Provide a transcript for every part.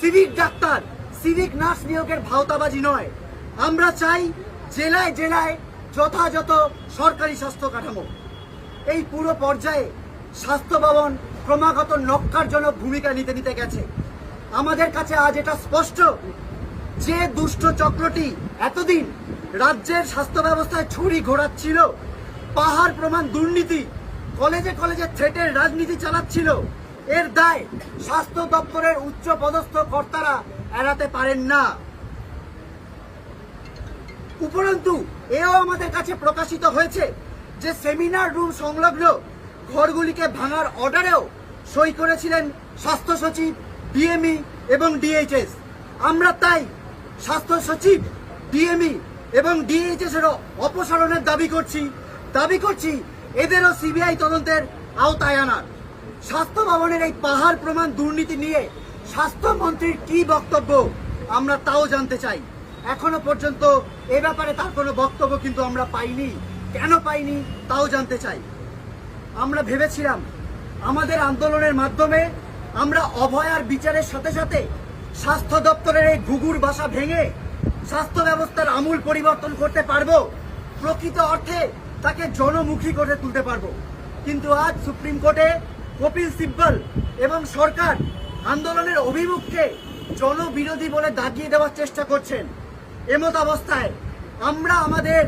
Civic doctor, civic nurse নিয়োগের ভাওতাবাজি নয়। আমরা চাই জেলায় জেলায় যথাযথ সরকারি স্বাস্থ্য কাঠামো। এই পুরো পর্যায়ে স্বাস্থ্য ভবন ক্রমাগত নক্কারজনক ভূমিকা নিতে নিতে গেছে। আমাদের কাছে আজ এটা স্পষ্ট যে দুষ্ট চক্রটি এতদিন রাজ্যের স্বাস্থ্য ব্যবস্থায় ছুরি ঘোরাচ্ছিল, পাহাড় প্রমাণ দুর্নীতি, কলেজে কলেজে থ্রেটের রাজনীতি চালাচ্ছিল। এর দায় স্বাস্থ্য দপ্তরের উচ্চ পদস্থ কর্তারা এড়াতে পারেন না। উপরন্তু, এও আমাদের কাছে প্রকাশিত হয়েছে যে সেমিনার রুম সংলগ্ন ঘরগুলিকে ভাঙার অর্ডারেও সই করেছিলেন স্বাস্থ্য সচিব, ডিএমই এবং ডিএইচএস। আমরা তাই স্বাস্থ্য সচিব, ডিএমই এবং ডিএইচএস এরও অপসারণের দাবি করছি দাবি করছি এদেরও সিবিআই তদন্তের আওতায় আনার। স্বাস্থ্য ভবনের এই পাহাড় প্রমাণ দুর্নীতি নিয়ে স্বাস্থ্যমন্ত্রীর কি বক্তব্য আমরা তাও জানতে চাই। এখনও পর্যন্ত এ ব্যাপারে তার কোনো বক্তব্য কিন্তু আমরা পাইনি। কেন পাইনি তাও জানতে চাই। আমরা ভেবেছিলাম আমাদের আন্দোলনের মাধ্যমে আমরা অভয়ার বিচারের সাথে সাথে স্বাস্থ্য দপ্তরের এই ঘুঘুর বাসা ভেঙে স্বাস্থ্য ব্যবস্থার আমূল পরিবর্তন করতে পারব, প্রকৃত অর্থে তাকে জনমুখী করে তুলতে পারব। কিন্তু আজ সুপ্রিম কোর্টে কপিল সিব্বল এবং সরকার আন্দোলনের অভিমুখকে জনবিরোধী বলে দাগিয়ে দেওয়ার চেষ্টা করছেন। এমত অবস্থায় আমরা আমাদের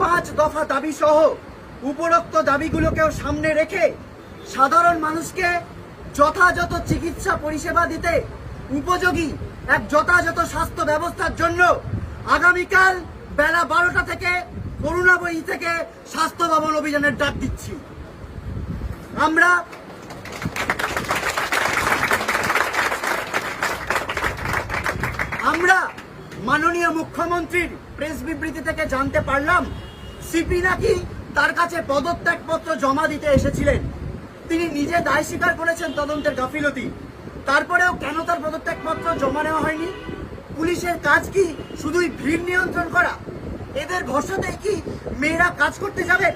পাঁচ দফা দাবি সহ উপরোক্ত দাবিগুলোকেও সামনে রেখে সাধারণ মানুষকে যথাযথ চিকিৎসা পরিষেবা দিতে উপযোগী এক যথাযথ স্বাস্থ্য ব্যবস্থার জন্য আগামীকাল বেলা বারোটা থেকে করুণাবয়ী থেকে স্বাস্থ্য ভবন অভিযানের ডাক দিচ্ছি। আমরা আমরা মাননীয় মুখ্যমন্ত্রীর প্রেস বিবৃতি থেকে জানতে পারলাম সিপি নাকি তার কাছে পদত্যাগপত্র জমা দিতে এসেছিলেন। তিনি নিজে দায় স্বীকার করেছেন তদন্তের গাফিলতি। তারপরেও কেন তার পদত্যাগপত্র জমা নেওয়া হয়নি? পুলিশের কাজ কি শুধুই ভিড় নিয়ন্ত্রণ করা? এদের ভরসাতে কি মেয়েরা কাজ করতে যাবেন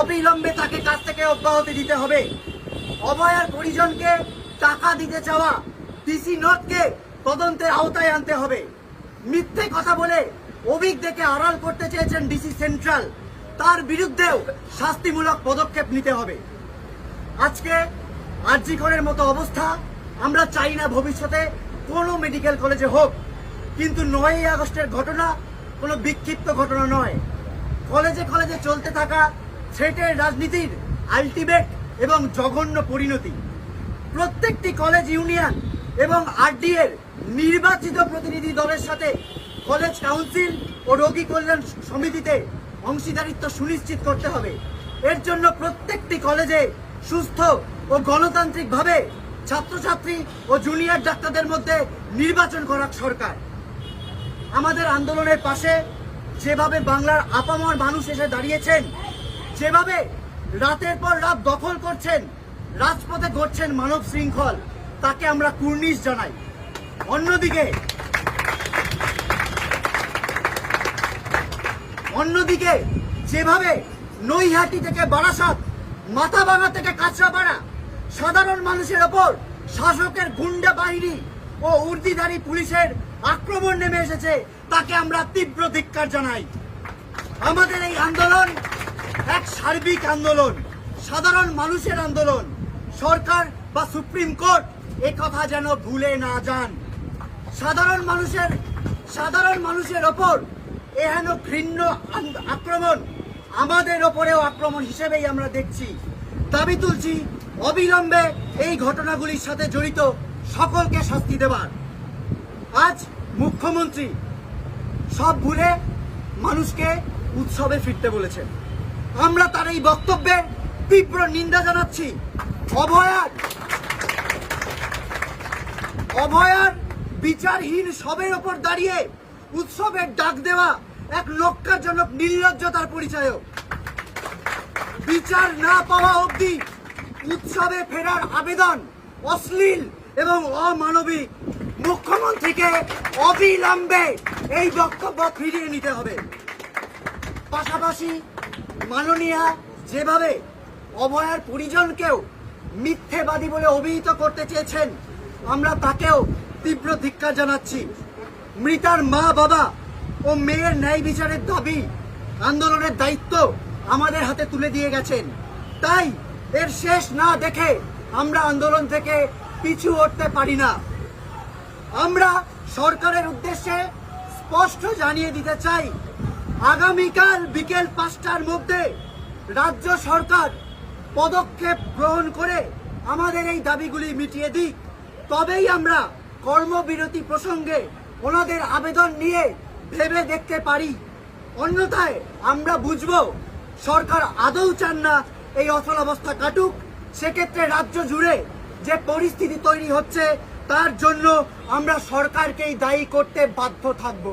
অবিলম্বে তাকে কাজ থেকে অব্যাহতি দিতে হবে। অভয়ার পরিজনকে টাকা দিতে চাওয়া ডিসি নর্থকে তদন্তের আওতায় আনতে হবে। মিথ্যে কথা বলে অভিজ্ঞকে আড়াল করতে চেয়েছেন ডিসি সেন্ট্রাল। তার বিরুদ্ধেও শাস্তিমূলক পদক্ষেপ নিতে হবে। আজকে আরজিকরের মতো অবস্থা, আমরা চাই না ভবিষ্যতে কোনো মেডিকেল কলেজে হোক। কিন্তু নয়ই আগস্টের ঘটনা কোনো বিক্ষিপ্ত ঘটনা নয়। কলেজে কলেজে চলতে থাকা থ্রেটের রাজনীতির আলটিমেট এবং জঘন্য পরিণতি। প্রত্যেকটি কলেজ ইউনিয়ন এবং আরডি এর নির্বাচিত প্রতিনিধি দলের সাথে কলেজ কাউন্সিল ও রোগী কল্যাণ সমিতিতে অংশীদারিত্ব সুনিশ্চিত করতে হবে। এর জন্য প্রত্যেকটি কলেজে সুস্থ ও গণতান্ত্রিকভাবে ছাত্রছাত্রী ও জুনিয়র ডাক্তারদের মধ্যে নির্বাচন করা সরকার। আমাদের আন্দোলনের পাশে যেভাবে বাংলার আপামর মানুষ এসে দাঁড়িয়েছেন, যেভাবে রাতের পর রাত দখল করছেন, রাজপথে ঘটছেন মানব শৃঙ্খল। তাকে আমরা কুর্নিশ জানাই। অন্যদিকে অন্যদিকে, যেভাবে নৈহাটি থেকে বারাসাত মাথা মাথাভাঙা থেকে কাঁচরাপাড়া, সাধারণ মানুষের ওপর শাসকের গুন্ডা বাহিনী ও উর্দিধারী পুলিশের আক্রমণ নেমে এসেছে, তাকে আমরা তীব্র ধিক্কার জানাই। আমাদের এই আন্দোলন এক সার্বিক আন্দোলন, সাধারণ মানুষের আন্দোলন। সরকার বা সুপ্রিম কোর্ট এ কথা যেন ভুলে না যান। সাধারণ মানুষের সাধারণ মানুষের ওপর এহেন ঘৃণ্য আক্রমণ। আমাদের ওপরেও আক্রমণ হিসেবেই আমরা দেখছি। দাবি তুলছি, অবিলম্বে এই ঘটনাগুলির সাথে জড়িত সকলকে শাস্তি দেবার। আজ মুখ্যমন্ত্রী সব ভুলে মানুষকে উৎসবে ফিরতে বলেছেন। আমরা তার এই বক্তব্যের তীব্র নিন্দা জানাচ্ছি। অভয়ার অভয়ার বিচারহীন সবের ওপর দাঁড়িয়ে উৎসবের ডাক দেওয়া এক লক্ষ্যজনক নির্লজ্জতার পরিচয় বিচার না পাওয়া অবধি উৎসবে ফেরার আবেদন অশ্লীল এবং অমানবিক। মুখ্যমন্ত্রীকে অবিলম্বে এই বক্তব্য ফিরিয়ে নিতে হবে। পাশাপাশি মাননীয়া যেভাবে অভয়ার পরিজনকেও মিথ্যেবাদী বলে অভিহিত করতে চেয়েছেন আমরা তাকেও তীব্র ধিক্কার জানাচ্ছি। মৃতার মা বাবা ও মেয়ের ন্যায় বিচারের দাবি আন্দোলনের দায়িত্ব আমাদের হাতে তুলে দিয়ে গেছেন। তাই এর শেষ না দেখে আমরা আন্দোলন থেকে পিছু হটতে পারি না। আমরা সরকারের উদ্দেশ্যে স্পষ্ট জানিয়ে দিতে চাই, আগামীকাল বিকেল পাঁচটার মধ্যে রাজ্য সরকার পদক্ষেপ গ্রহণ করে আমাদের এই দাবিগুলি মিটিয়ে দিক। তবেই আমরা কর্মবিরতি প্রসঙ্গে ওনাদের আবেদন নিয়ে ভেবে দেখতে পারি। অন্যথায় আমরা বুঝব, সরকার আদৌ চান না এই অচলাবস্থা কাটুক। সেক্ষেত্রে রাজ্য জুড়ে যে পরিস্থিতি তৈরি হচ্ছে, তার জন্য আমরা সরকারকেই দায়ী করতে বাধ্য থাকব।